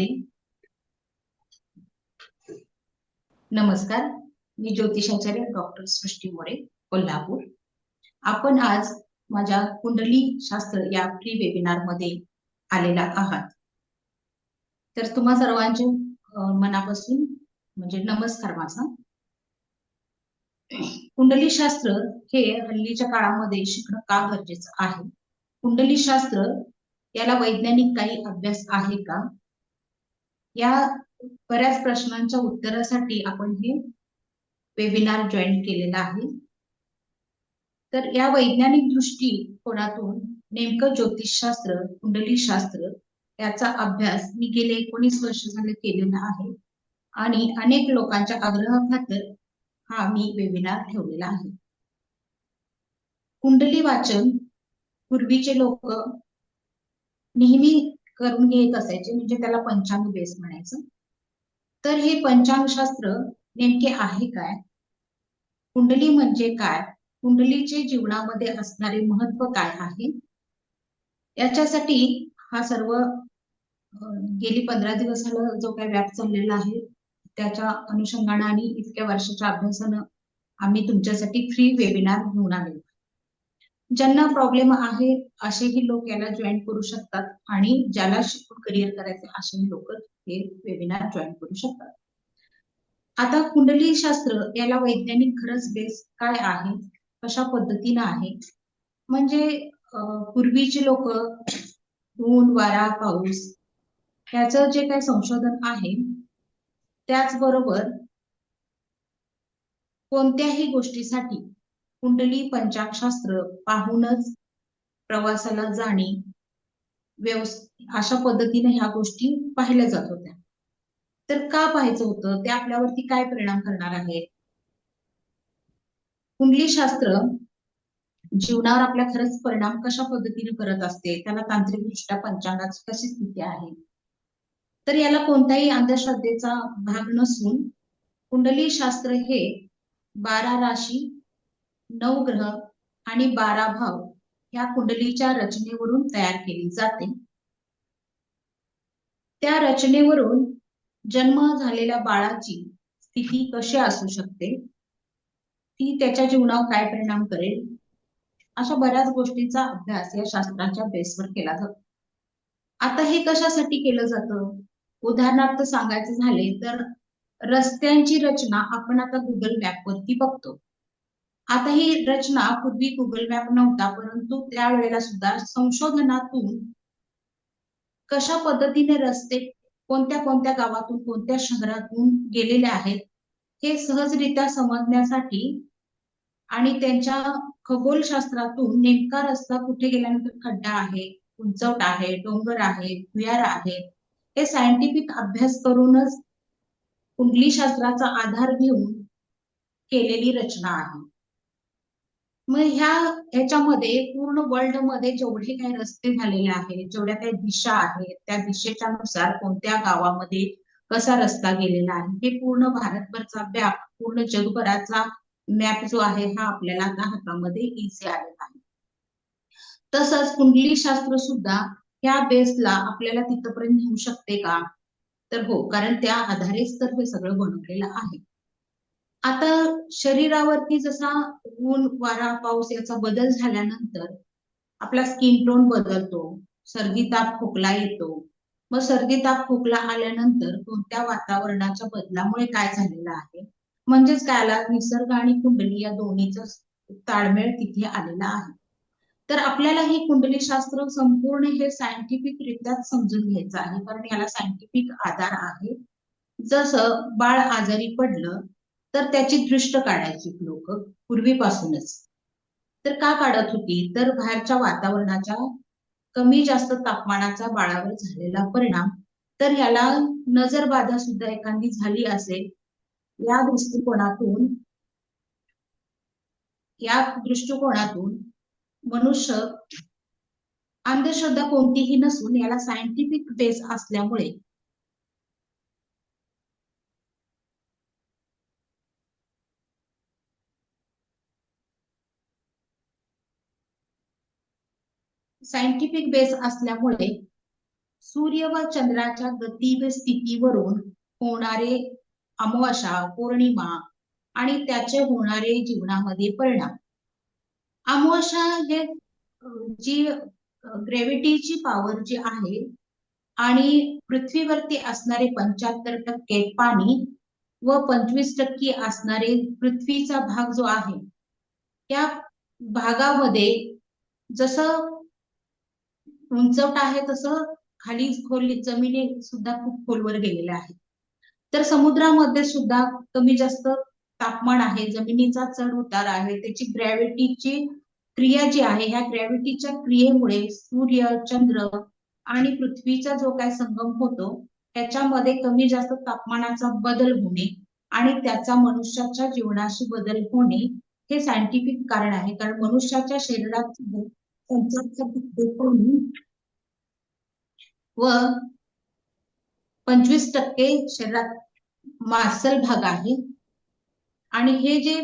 मध्ये नमस्कार मी ज्योतिषाचार्य डॉक्टर सृष्टी मोरे कोल्हापूर. आपण आज माझ्या कुंडली शास्त्र या फ्री वेबिनारमध्ये आलेला आहात. तर तुम्हा सर्वांचे मनापासून म्हणजे नमस्कार माझा. कुंडली शास्त्र हे हल्लीच्या काळामध्ये शिकणं का गरजेचं आहे? कुंडली शास्त्र याला वैज्ञानिक काही अभ्यास आहे का? या बऱ्याच प्रश्नांच्या उत्तरासाठी आपण हे वेबिनार जॉईन केलेला आहे. तर या वैज्ञानिक दृष्टीकोनातून नेमकं ज्योतिषशास्त्र कुंडलीशास्त्र याचा अभ्यास मी गेले एकोणीस वर्ष झाले केलेला आहे. आणि अनेक लोकांच्या आग्रहाखातर हा मी वेबिनार ठेवलेला आहे. कुंडली वाचन पूर्वीचे लोक नेहमी करून घेत असायचे म्हणजे त्याला पंचांग बेस म्हणायचं. तर हे पंचांगशास्त्र नेमके आहे काय? कुंडली म्हणजे काय? कुंडलीचे जीवनामध्ये असणारे महत्त्व काय आहे? याच्यासाठी हा सर्व गेली पंधरा दिवस जो काही व्याप चाललेला आहे त्याच्या अनुषंगाने आणि इतक्या वर्षाच्या अभ्यासानं आम्ही तुमच्यासाठी फ्री वेबिनार घेऊन आलेलो. ज्यांना प्रॉब्लेम आहे असेही लोक याला जॉईन करू शकतात आणि ज्याला शिकून करिअर करायचे असेही लोक हे वेबिनार जॉईन करू शकतात. आता कुंडली शास्त्र याला वैज्ञानिक खरंच बेस काय आहे? कशा पद्धतीनं आहे? म्हणजे पूर्वीचे लोक ऊन वारा पाऊस याचं जे काही संशोधन आहे त्याचबरोबर कोणत्याही गोष्टीसाठी कुंडली पंचाक्षास्त्र पाहूनच प्रवासाला जाणे व्यवस् अशा पद्धतीने ह्या गोष्टी पाहिल्या जात होत्या. तर का पाहायचं होतं? ते आपल्यावरती काय परिणाम करणार आहे? कुंडली शास्त्र जीवनावर आपल्या खरंच परिणाम कशा पद्धतीने करत असते? त्याला तांत्रिकदृष्ट्या पंचांगाची कशी स्थिती आहे? तर याला कोणत्याही अंधश्रद्धेचा भाग नसून कुंडली शास्त्र हे बारा राशी नऊ ग्रह आणि बारा भाव या कुंडलीच्या रचनेवरून तयार केली जाते. त्या रचनेवरून जन्म झालेल्या बाळाची स्थिती कशी असू शकते? ती त्याच्या जीवनावर काय परिणाम करेल? अशा बऱ्याच गोष्टींचा अभ्यास या शास्त्राच्या बेसवर केला जातो. आता हे कशासाठी केलं जातं? उदाहरणार्थ सांगायचं झाले तर रस्त्यांची रचना आपण आता गुगल मॅपवरती बघतो. आता ही रचना पूर्वी गुगल मॅप नव्हता परंतु त्यावेळेला सुद्धा संशोधनातून कशा पद्धतीने रस्ते कोणत्या कोणत्या गावातून कोणत्या शहरातून गेलेले आहेत हे सहजरित्या समजण्यासाठी आणि त्यांच्या खगोलशास्त्रातून नेमका रस्ता कुठे गेल्यानंतर खड्डा आहे उंचवट आहे डोंगर आहे भुयार आहे हे सायंटिफिक अभ्यास करूनच कुंडली शास्त्राचा आधार घेऊन केलेली रचना आहे. मग ह्या ह्याच्यामध्ये पूर्ण वर्ल्डमध्ये जेवढे काही रस्ते झालेले आहेत जेवढ्या काही दिशा आहेत त्या दिशेच्या नुसार कोणत्या गावामध्ये कसा रस्ता गेलेला आहे हे पूर्ण भारतभरचा मॅप पूर्ण जगभराचा मॅप जो आहे हा आपल्याला आता हातामध्ये इझी आलेला आहे. तसंच कुंडली शास्त्र सुद्धा ह्या बेसला आपल्याला तिथपर्यंत नेऊ शकते का? तर हो कारण त्या आधारेच तर हे सगळं बनवलेलं आहे. आता शरीरावरती जसा ऊन वारा पाऊस याचा बदल झाल्यानंतर आपला स्किन टोन बदलतो सर्दी ताप खोकला येतो. मग सर्दी ताप खोकला आल्यानंतर कोणत्या वातावरणाच्या बदलामुळे काय झालेलं आहे? म्हणजेच काय आला निसर्ग आणि कुंडली या दोन्हीचा ताळमेळ तिथे आलेला आहे. तर आपल्याला ही कुंडली शास्त्र संपूर्ण हे सायंटिफिक रित्याच समजून घ्यायचं आहे कारण याला सायंटिफिक आधार आहे. जसं बाळ आजारी पडलं तर त्याची दृष्ट काढायची लोक पूर्वीपासूनच. तर का काढत होती? तर बाहेरच्या वातावरणाच्या कमी जास्त तापमानाचा बाळावर झालेला परिणाम. तर याला नजर बाधा सुद्धा एखादी झाली असेल या दृष्टिकोनातून या दृष्टिकोनातून मनुष्य अंधश्रद्धा कोणतीही नसून याला सायंटिफिक बेस असल्यामुळे सायंटिफिक बेस असल्यामुळे सूर्य व चंद्राच्या गती व स्थितीवरून होणारे अमावस्या पौर्णिमा आणि त्याचे होणारे जीवनामध्ये परिणाम. अमावस्या हे जी ग्रेव्हिटीची पॉवर जी आहे आणि पृथ्वीवरती असणारे पंच्याहत्तर टक्के पाणी व पंचवीस टक्के असणारे पृथ्वीचा भाग जो आहे त्या भागामध्ये जसं उंचवट आहे तसं खाली खोली जमिनी सुद्धा खूप खोलवर गेलेल्या आहेत. तर समुद्रामध्ये सुद्धा कमी जास्त तापमान आहे जमिनीचा चढ उतार आहे त्याची ग्रॅव्हिटीची क्रिया जी आहे ह्या ग्रॅव्हिटीच्या क्रियेमुळे सूर्य चंद्र आणि पृथ्वीचा जो काय संगम होतो त्याच्यामध्ये कमी जास्त तापमानाचा बदल होणे आणि त्याचा मनुष्याच्या जीवनाशी बदल होणे हे सायंटिफिक कारण आहे. कारण मनुष्याच्या शरीरात व पंचवीस टक्के शरीरात मार्सल भाग आहे. आणि हे जे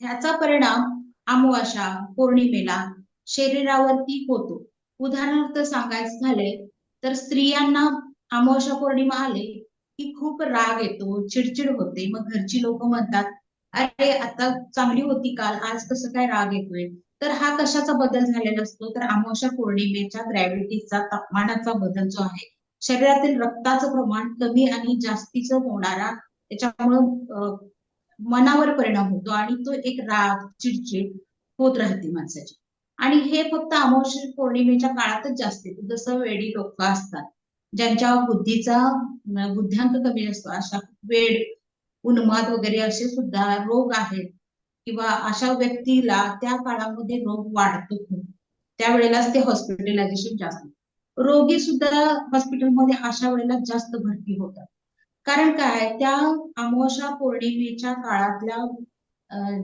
ह्याचा परिणाम अमावास्या पौर्णिमेला शरीरावरती होतो. उदाहरणार्थ सांगायचं झाले तर स्त्रियांना अमावस्या पौर्णिमा आले की खूप राग येतो चिडचिड होते. मग घरची लोक म्हणतात अरे आता चांगली होती काल आज कसं काय राग येतोय? तर हा कशाचा बदल झालेला असतो? तर अमावस्या पौर्णिमेच्या ग्रॅव्हिटीचा तापमानाचा बदल जो आहे शरीरातील रक्ताचं प्रमाण कमी आणि जास्तीच होणारा त्याच्यामुळं मनावर परिणाम होतो आणि तो एक राग चिडचिड होत राहते माणसाची. आणि हे फक्त अमावस्या पौर्णिमेच्या काळातच जास्त येते जसं वेडी लोक असतात ज्यांच्या बुद्धीचा बुद्ध्यांक कमी असतो अशा वेड उन्माद वगैरे असे सुद्धा रोग आहेत. किंवा अशा व्यक्तीला त्या काळामध्ये रोग वाढतो त्यावेळेलाच ते हॉस्पिटलायझेशन जास्त. रोगी सुद्धा हॉस्पिटलमध्ये अशा वेळेला जास्त भरती होतात. कारण काय? त्या अमावस्या पौर्णिमेच्या काळातल्या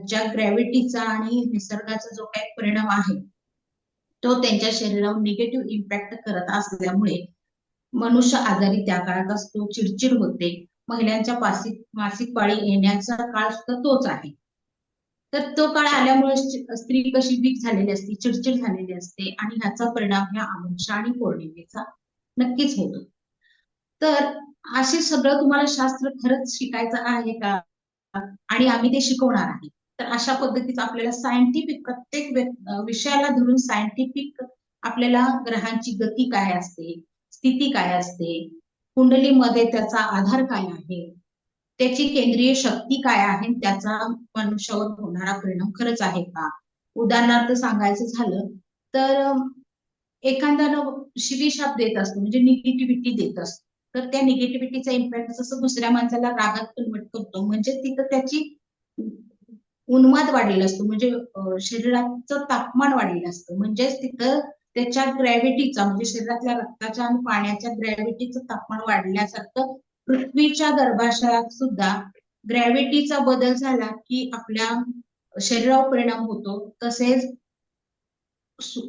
ज्या ग्रॅव्हिटीचा आणि निसर्गाचा जो काही परिणाम आहे तो त्यांच्या शरीरावर निगेटिव्ह इम्पॅक्ट करत असल्यामुळे मनुष्य आजारी त्या काळात असतो चिडचिड होते. महिलांच्या मासिक मासिक पाळी येण्याचा काळ सुद्धा तोच आहे. तर तो काळ आल्यामुळे स्त्री कशी वीक झालेली असते चिडचिड झालेली असते आणि ह्याचा परिणाम ह्या अमावस्या आणि पौर्णिमेचा नक्कीच होतो. तर असे सगळं तुम्हाला शास्त्र खरंच शिकायचं आहे का? आणि आम्ही ते शिकवणार आहे. तर अशा पद्धतीचं आपल्याला सायंटिफिक प्रत्येक विषयाला धरून सायंटिफिक आपल्याला ग्रहांची गती काय असते स्थिती काय असते कुंडलीमध्ये त्याचा आधार काय आहे? त्याची केंद्रीय शक्ती काय आहे? त्याचा मनुष्यावर होणारा परिणाम खरंच आहे का? उदाहरणार्थ सांगायचं झालं तर एखाद्यानं शिवीशाप देत असतो म्हणजे निगेटिव्हिटी देत असतो. तर त्या निगेटिव्हिटीचा इम्पॅक्ट जसं दुसऱ्या माणसाला रागात कन्वर्ट करतो म्हणजे तिथं त्याची उन्माद वाढलेला असतो म्हणजे शरीराचं तापमान वाढलेलं असतं. म्हणजेच तिथं त्याच्या ग्रॅव्हिटीचा म्हणजे शरीरातल्या रक्ताच्या आणि पाण्याच्या ग्रॅव्हिटीचं तापमान वाढल्यासारखं पृथ्वीच्या गर्भाशयात सुद्धा ग्रॅव्हिटीचा बदल झाला की आपल्या शरीरावर परिणाम होतो. तसेच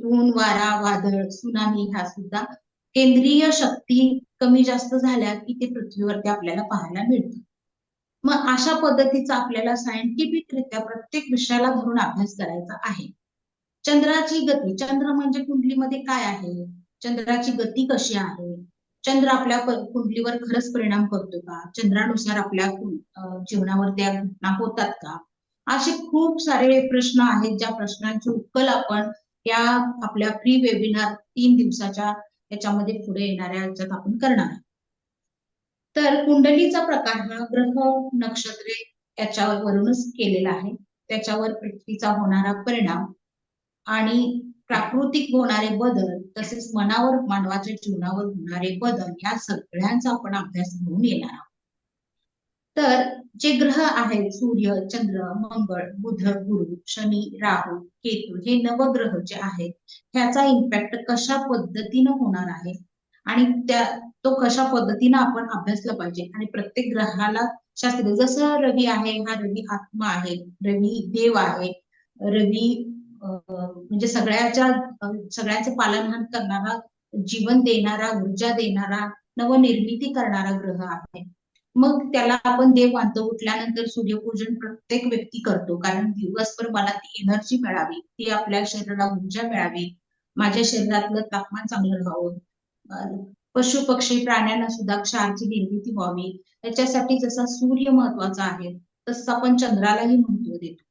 ऊन वारा वादळ सुनामी ह्या सुद्धा केंद्रीय शक्ती कमी जास्त झाल्या की ते पृथ्वीवरती आपल्याला पाहायला मिळतं. मग अशा पद्धतीचा आपल्याला सायंटिफिकरित्या प्रत्येक विषयाला धरून अभ्यास करायचा आहे. चंद्राची गती. चंद्र म्हणजे कुंडलीमध्ये काय आहे? चंद्राची गती कशी आहे? चंद्र आपल्या कुंडलीवर खरंच परिणाम करतो का? चंद्रानुसार आपल्या जीवनावर त्या घटना होतात का? असे खूप सारे प्रश्न आहेत. ज्या प्रश्नांची उकल आपण या आपल्या प्री वेबिनार तीन दिवसाच्या याच्यामध्ये पुढे येणाऱ्या याच्यात आपण करणार तर कुंडलीचा प्रकार हा ग्रह नक्षत्रे याच्यावरूनच केलेला आहे. त्याच्यावर पृथ्वीचा होणारा परिणाम आणि प्राकृतिक होणारे बदल तसेच मनावर मानवाच्या जीवनावर होणारे बदल या सगळ्यांचा आपण अभ्यास घेऊन येणार आहोत. तर जे ग्रह आहेत सूर्य चंद्र मंगळ बुध गुरु शनी राहू केतू हे नवग्रह जे आहेत ह्याचा इम्पॅक्ट कशा पद्धतीनं होणार आहे? आणि त्या तो कशा पद्धतीनं आपण अभ्यासला पाहिजे? आणि प्रत्येक ग्रहाला शास्त्र जसं रवी आहे हा रवी आत्मा आहे रवी देव आहे रवी म्हणजे सगळ्याच्या सगळ्याचे पालनहान करणारा जीवन देणारा ऊर्जा देणारा नवनिर्मिती करणारा ग्रह आहे. मग त्याला आपण देव मानतो. उठल्यानंतर सूर्यपूजन प्रत्येक व्यक्ती करतो. कारण दिवसभर मला ती एनर्जी मिळावी. ती आपल्या शरीराला ऊर्जा मिळावी. माझ्या शरीरातलं तापमान चांगलं राहावं. पशु पक्षी प्राण्यांना सुद्धा क्षारची निर्मिती व्हावी. याच्यासाठी जसा सूर्य महत्त्वाचा आहे तसं आपण चंद्रालाही महत्त्व देतो.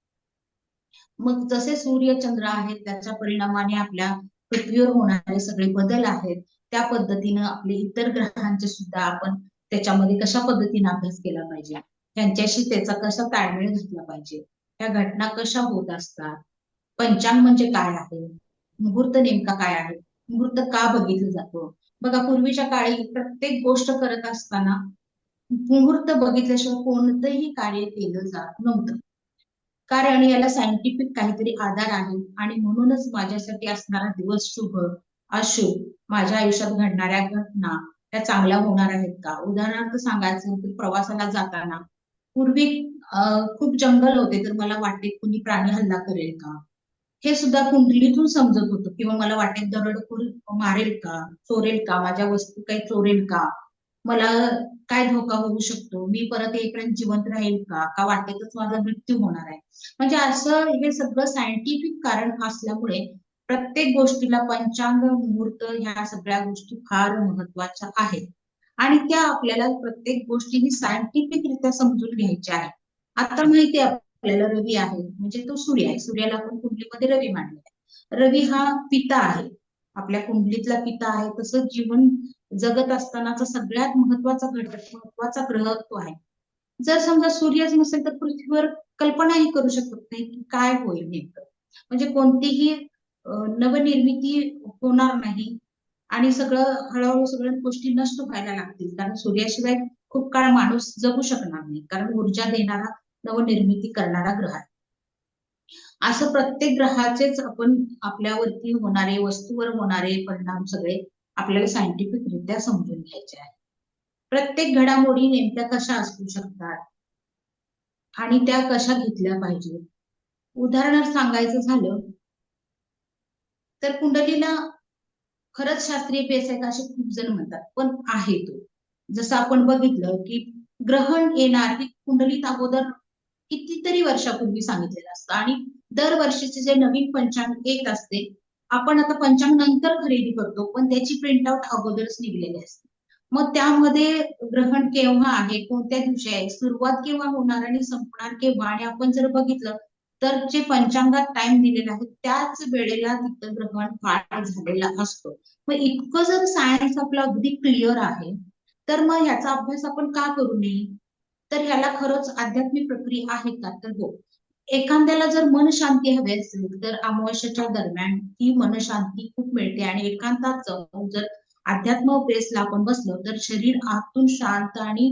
मग जसे सूर्य चंद्र आहेत त्याच्या परिणामाने आपल्या पृथ्वीवर होणारे सगळे बदल आहेत त्या पद्धतीनं आपले इतर ग्रहांचे सुद्धा आपण त्याच्यामध्ये कशा पद्धतीने अभ्यास केला पाहिजे? त्यांच्याशी त्याचा कसा ताळमेळ घातला पाहिजे? त्या घटना कशा होत असतात? पंचांग म्हणजे काय आहे? मुहूर्त नेमका काय आहे? मुहूर्त का बघितलं जातो? बघा पूर्वीच्या काळी प्रत्येक गोष्ट करत असताना मुहूर्त बघितल्याशिवाय कोणतंही कार्य केलं जात नव्हतं. कारण याला सायंटिफिक काहीतरी आधार आहे. आणि म्हणूनच माझ्यासाठी असणारा दिवस शुभ अशुभ माझ्या आयुष्यात घडणाऱ्या घटना त्या चांगल्या होणार आहेत का? उदाहरणार्थ सांगायचं तर प्रवासाला जाताना पूर्वी खूप जंगल होते तर मला वाटेत कुणी प्राणी हल्ला करेल का? हे सुद्धा कुंडलीतून समजत होतं. किंवा मला वाटेल दरडखोर मारेल का? चोरेल का? माझ्या वस्तू काही चोरेल का? मला काय धोका होऊ शकतो? मी परत येईपर्यंत जिवंत राहील का? का वाटेतच माझा मृत्यू होणार आहे? म्हणजे असं हे सगळं सायंटिफिक कारण असल्यामुळे प्रत्येक गोष्टीला पंचांग मुहूर्त ह्या सगळ्या गोष्टी फार महत्त्वाच्या आहेत. आणि त्या आपल्याला प्रत्येक गोष्टी सायंटिफिकरित्या सायंटिफिक रित्या समजून घ्यायच्या आहेत. आता माहिती आहे आपल्याला रवी आहे. म्हणजे तो सूर्य आहे. सूर्याला आपण कुंडलीमध्ये रवी मांडले आहे. रवी हा पिता आहे. आपल्या कुंडलीतला पिता आहे. तसं जीवन जगत असतानाचा सगळ्यात महत्त्वाचा घटक महत्त्वाचा ग्रह तो आहे. जर समजा सूर्यच नसेल तर पृथ्वीवर कल्पनाही करू शकत नाही की काय होईल नेमकं. म्हणजे कोणतीही नवनिर्मिती होणार नाही आणि सगळं हळूहळू सगळ्या गोष्टी नष्ट व्हायला लागतील. कारण सूर्याशिवाय खूप काळ माणूस जगू शकणार नाही. कारण ऊर्जा देणारा नवनिर्मिती करणारा ग्रह आहे. असं प्रत्येक ग्रहाचेच आपण आपल्यावरती होणारे वस्तूवर होणारे परिणाम सगळे आपल्याला सायंटिफिकरित्या समजून घ्यायचे आहे. प्रत्येक घडामोडी नेमक्या कशा असू शकतात? आणि त्या कशा घेतल्या पाहिजेत? उदाहरणार्थ सांगायचं झालं तर कुंडलीला खरंच शास्त्रीय पेस आहे का असे खूप जण म्हणतात. पण आहे तो. जसं आपण बघितलं की ग्रहण येणार की कुंडलीत अगोदर कितीतरी वर्षापूर्वी सांगितलेलं असतं. आणि दरवर्षीचे जे नवीन पंचांग येत असते आपण आता पंचांग नंतर खरेदी करतो पण त्याची प्रिंटआउट अगोदरच निघलेली असते. मग त्यामध्ये ग्रहण केव्हा आहे कोणत्या दिवशी आहे सुरुवात केव्हा होणार आणि संपणार केव्हा? आणि आपण जर बघितलं तर जे पंचांगात टाइम दिलेला आहे त्याच वेळेला तिथं ग्रहण फार झालेला असतो. मग इतकं जर सायन्स आपलं अगदी क्लिअर आहे तर मग ह्याचा अभ्यास आपण का करू नये? तर ह्याला खरंच आध्यात्मिक प्रक्रिया आहे का? तर हो. एखाद्याला जर मन शांती हवी असेल तर अमावस्याच्या दरम्यान ती मनशांती खूप मिळते. आणि एकांतात जाऊन जर अध्यात्म प्रेसला आपण बसलो तर शरीर आतून शांत आणि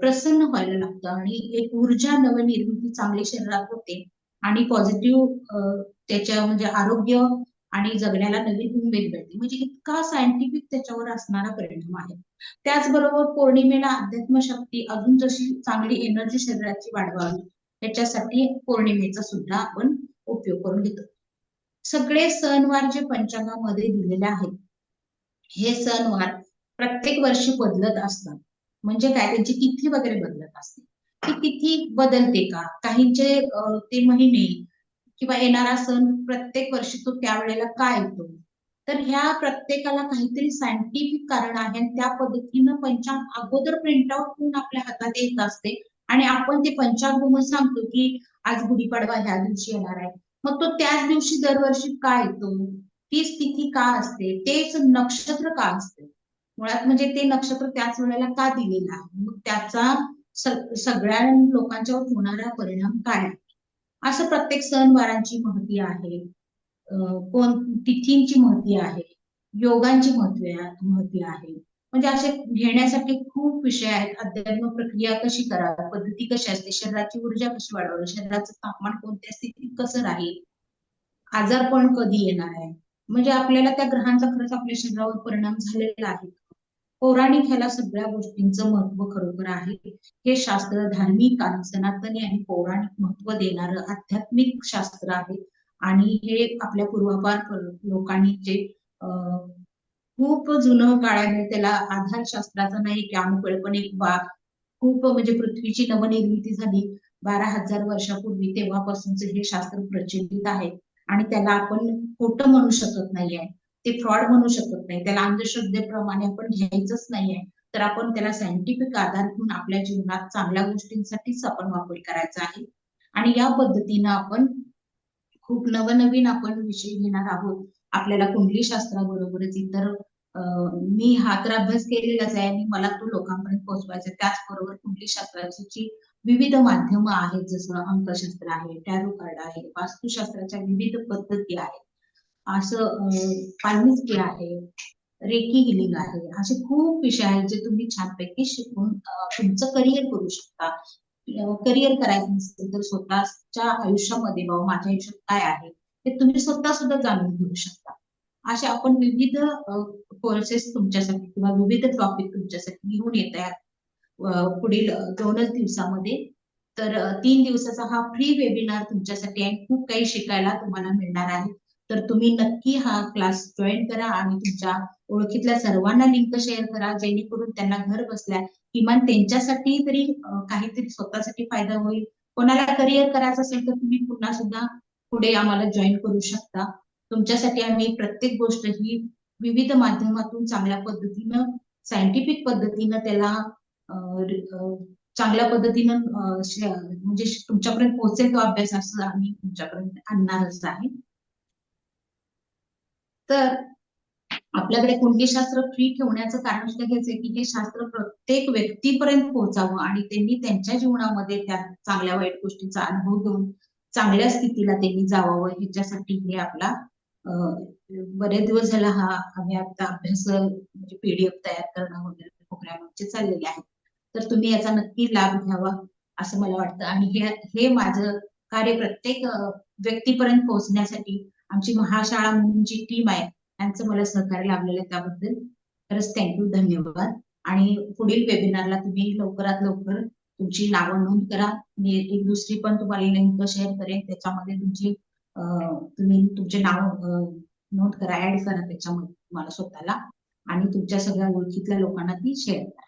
प्रसन्न व्हायला लागतं. आणि एक ऊर्जा नवनिर्मिती चांगली शरीरात होते. आणि पॉझिटिव्ह त्याच्या म्हणजे आरोग्य आणि जगण्याला नवीन उमेद मिळते. म्हणजे इतका सायंटिफिक त्याच्यावर असणारा परिणाम आहे. त्याचबरोबर पौर्णिमेला अध्यात्म शक्ती अजून जशी चांगली एनर्जी शरीराची वाढवावी याच्यासाठी पौर्णिमेचा सुद्धा आपण उपयोग करून घेतो. सगळे सणवार जे पंचांगामध्ये दिलेले आहेत हे सणवार प्रत्येक वर्षी बदलत असतात. म्हणजे काय? त्यांची तिथी वगैरे बदलत असते. ती तिथी बदलते का? काहींचे ते महिने किंवा येणारा सण प्रत्येक वर्षी तो त्यावेळेला काय येतो? तर ह्या प्रत्येकाला काहीतरी सायंटिफिक कारण आहे आणि त्या पद्धतीनं पंचांग अगोदर प्रिंटआउट होऊन आपल्या हातात येत असते. आणि आपण ते पंचांग सांगतो की आज गुढीपाडवा ह्या दिवशी येणार आहे. मग तो त्याच दिवशी दरवर्षी का येतो? ती स्थिती का असते? तेच नक्षत्र का असते? मुळात म्हणजे ते नक्षत्र त्याच वेळेला का दिलेलं आहे मग त्याचा सगळ्या लोकांच्यावर होणारा परिणाम काय आहे? असं प्रत्येक सणवारांची महती आहे. कोण तिथींची महती आहे. योगांची महत्त्व महती आहे. म्हणजे असे घेण्यासाठी खूप विषय आहेत. अध्यात्म प्रक्रिया कशी करावी? पद्धती कशी असते? शरीराची ऊर्जा कशी वाढवावी? शरीराचं तापमान कोणत्या स्थितीत कसं राहील? आजारपण कधी येणार आहे? म्हणजे आपल्याला त्या ग्रहांचा खरंच आपल्या शरीरावर परिणाम झालेला आहे पौराणिक ह्याला सगळ्या गोष्टींचं महत्त्व खरोखर आहे. हे शास्त्र धार्मिक आणि सनातनी आणि पौराणिक महत्त्व देणारं आध्यात्मिक शास्त्र आहे. आणि हे आपल्या पूर्वापार लोकांनी जे खूप जुनं काळाने म्हणजे त्याला आधारशास्त्राचा नाही की एक बा खूप म्हणजे पृथ्वीची नवनिर्मिती झाली बारा हजार वर्षापूर्वी तेव्हापासूनच हे शास्त्र प्रचलित आहे. आणि त्याला आपण खोटं म्हणू शकत नाहीये. ते फ्रॉड म्हणू शकत नाही. त्याला अंधश्रद्धेप्रमाणे आपण घ्यायचंच नाहीये. तर आपण त्याला सायंटिफिक आधार घेऊन आपल्या जीवनात चांगल्या गोष्टींसाठीच आपण वापर करायचा आहे. आणि या पद्धतीनं आपण खूप नवनवीन आपण विषय घेणार आहोत. आपल्याला कुंडली शास्त्राबरोबरच इतर मी हा तर अभ्यास केलेलाच आहे आणि मला तो लोकांपर्यंत पोहोचवायचा त्याचबरोबर कुंडली शास्त्राची विविध माध्यम आहेत जसं अंकशास्त्र आहे टॅरो कार्ड आहे वास्तुशास्त्राच्या विविध पद्धती आहेत. असं पालमिस्ट्री आहे रेकी हिलिंग आहे असे खूप विषय आहेत जे तुम्ही छानपैकी शिकून तुमचं करिअर करू शकता. करिअर करायचं नसेल तर स्वतःच्या आयुष्यामध्ये बाबा माझ्या आयुष्यात काय आहे? ते तुम्ही स्वतः सुद्धा जाणून घेऊ शकता. अशा आपण विविध कोर्सेस तुमच्यासाठी किंवा विविध टॉपिक तुमच्यासाठी घेऊन येत आहेत. पुढील दोनच दिवसामध्ये. तर तीन दिवसाचा हा फ्री वेबिनार तुमच्यासाठी आहे खूप काही शिकायला तुम्हाला मिळणार आहे. तर तुम्ही नक्की हा क्लास जॉईन करा आणि तुमच्या ओळखीतल्या सर्वांना लिंक शेअर करा जेणेकरून त्यांना घर बसल्या किमान त्यांच्यासाठी तरी काहीतरी स्वतःसाठी फायदा होईल. कोणाला करिअर करायचं असेल तर तुम्ही पुन्हा सुद्धा पुढे आम्हाला जॉईन करू शकता. तुमच्यासाठी आम्ही प्रत्येक गोष्ट ही विविध माध्यमातून चांगल्या पद्धतीनं सायंटिफिक पद्धतीनं त्याला चांगल्या पद्धतीनं म्हणजे तुमच्यापर्यंत पोहोचेल तो अभ्यास असं आम्ही तुमच्यापर्यंत आणणारच आहे. तर आपल्याकडे कोणते शास्त्र फ्री ठेवण्याचं कारण सुद्धा घ्यायचंय की हे शास्त्र प्रत्येक व्यक्तीपर्यंत पोहोचावं आणि त्यांनी त्यांच्या जीवनामध्ये त्या चांगल्या वाईट गोष्टींचा अनुभव घेऊन चांगल्या स्थितीला त्यांनी जावावं ह्याच्यासाठी हे आपला बरेच दिवस झाला हा आम्ही आता अभ्यास म्हणजे पीडीएफ तयार करणं वगैरे प्रोग्राम चाललेले आहेत. तर तुम्ही याचा नक्की लाभ घ्यावा असं मला वाटतं. आणि हे हे माझं कार्य प्रत्येक व्यक्तीपर्यंत पोहोचण्यासाठी आमची महाशाळा म्हणून जी टीम आहे त्यांचं मला सहकार्य लाभलेलं आहे त्याबद्दल. खरंच थँक्यू धन्यवाद. आणि पुढील वेबिनारला तुम्ही लवकरात लवकर तुमची नावं नोंद करा. मी एक दुसरी पण तुम्हाला लिंक शेअर करेन. त्याच्यामध्ये तुमची तुम्ही तुमचे नाव नोट करा. ऍड करा त्याच्यामध्ये तुम्हाला स्वतःला. आणि तुमच्या सगळ्या ओळखीतल्या लोकांना ती शेअर करा.